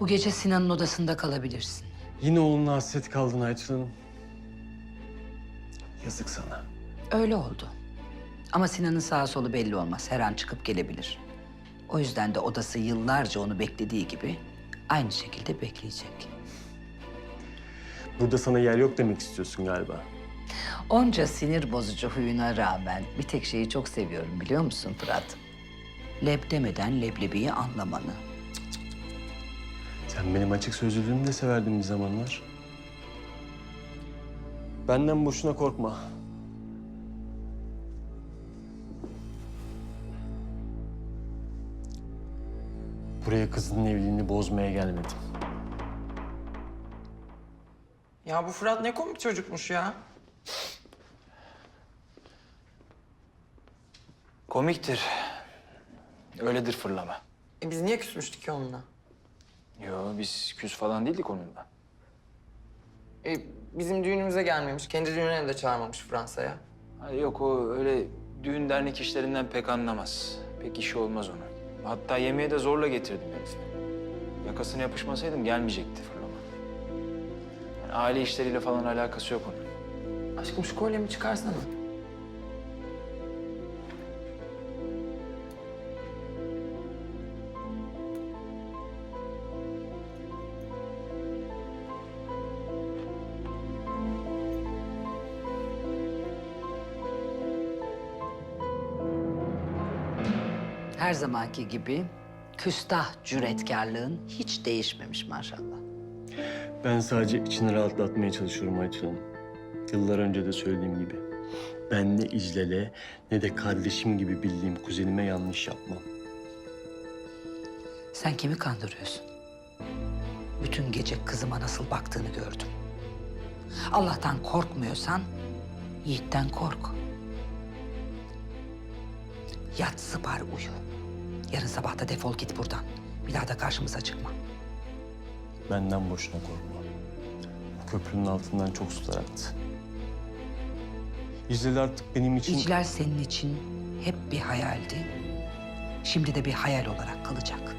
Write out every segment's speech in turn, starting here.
Bu gece Sinan'ın odasında kalabilirsin. Yine oğluna hasret kaldın Aytül Hanım. Yazık sana. Öyle oldu. Ama Sinan'ın sağa solu belli olmaz. Her an çıkıp gelebilir. O yüzden de odası yıllarca onu beklediği gibi aynı şekilde bekleyecek. Burada sana yer yok demek istiyorsun galiba. Onca sinir bozucu huyuna rağmen bir tek şeyi çok seviyorum biliyor musun Fırat? Leb demeden leblebiyi anlamanı. Sen benim açık sözlülüğümü de severdin bir zamanlar. Benden boşuna korkma. Buraya kızının evliliğini bozmaya gelmedim. Ya bu Fırat ne komik çocukmuş ya. Komiktir. Öyledir fırlama. E biz niye küsmüştük ki onunla? Yo biz küs falan değildik onunla. E bizim düğünümüze gelmemiş. Kendi düğününe de çağırmamış Fransa'ya. Ha, yok o öyle düğün dernek işlerinden pek anlamaz. Pek işi olmaz onun. Hatta yemeğe de zorla getirdim herifi. Yakasına yapışmasaydım gelmeyecekti fırlama. Yani aile işleriyle falan alakası yok onun. Aşkım şu kolyemi çıkarsana. Her zamanki gibi küstah cüretkarlığın hiç değişmemiş maşallah. Ben sadece içini rahatlatmaya çalışıyorum Aytül Hanım. Yıllar önce de söylediğim gibi. Ben ne İclal'e ne de kardeşim gibi bildiğim kuzenime yanlış yapmam. Sen kimi kandırıyorsun? Bütün gece kızıma nasıl baktığını gördüm. Allah'tan korkmuyorsan Yiğit'ten kork. Yat sıpar uyu. Yarın sabah da defol git buradan. Bir daha da karşımıza çıkma. Benden boşuna korkma. Bu köprünün altından çok sular aktı. İclal artık benim için... İclal senin için hep bir hayaldi. Şimdi de bir hayal olarak kalacak.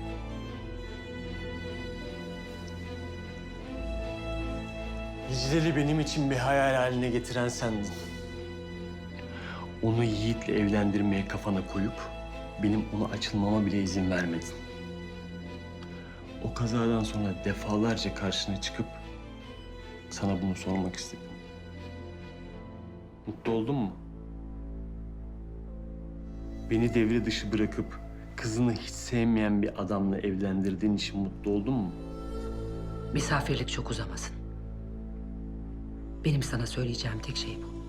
İclal'i benim için bir hayal haline getiren sendin. Onu Yiğit'le evlendirmeye kafana koyup benim ona açılmama bile izin vermedin. O kazadan sonra defalarca karşına çıkıp sana bunu sormak istedim. Mutlu oldun mu? Beni devre dışı bırakıp kızını hiç sevmeyen bir adamla evlendirdiğin için mutlu oldun mu? Misafirlik çok uzamasın. Benim sana söyleyeceğim tek şey bu.